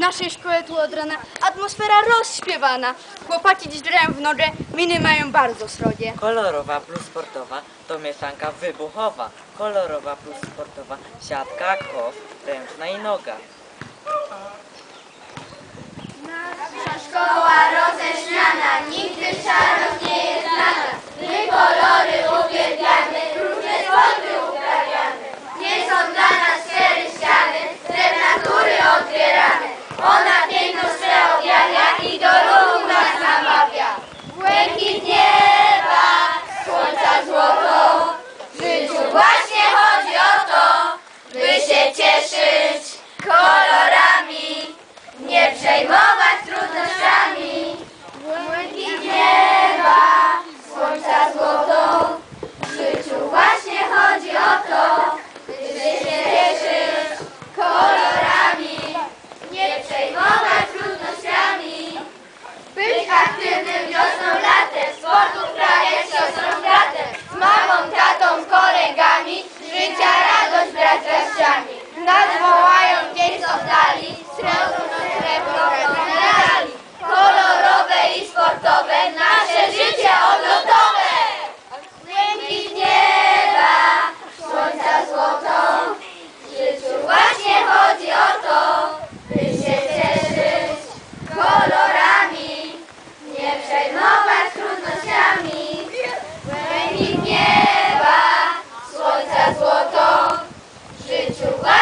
naszej szkole tu od rana atmosfera rozśpiewana. Chłopaki dziś grają w nogę, miny mają bardzo srogie. Kolorowa plus sportowa to mieszanka wybuchowa. Kolorowa plus sportowa, siatka, kosz, ręczna i noga. Niech z oddali spełnią srebrną medali. Kolorowe i sportowe, nasze życie odlotowe. Błękit nieba, słońca złotą. W życiu właśnie chodzi o to, by się cieszyć kolorami. Nie przejmować trudnościami. Błękit nieba, słońca złotą. W życiu właśnie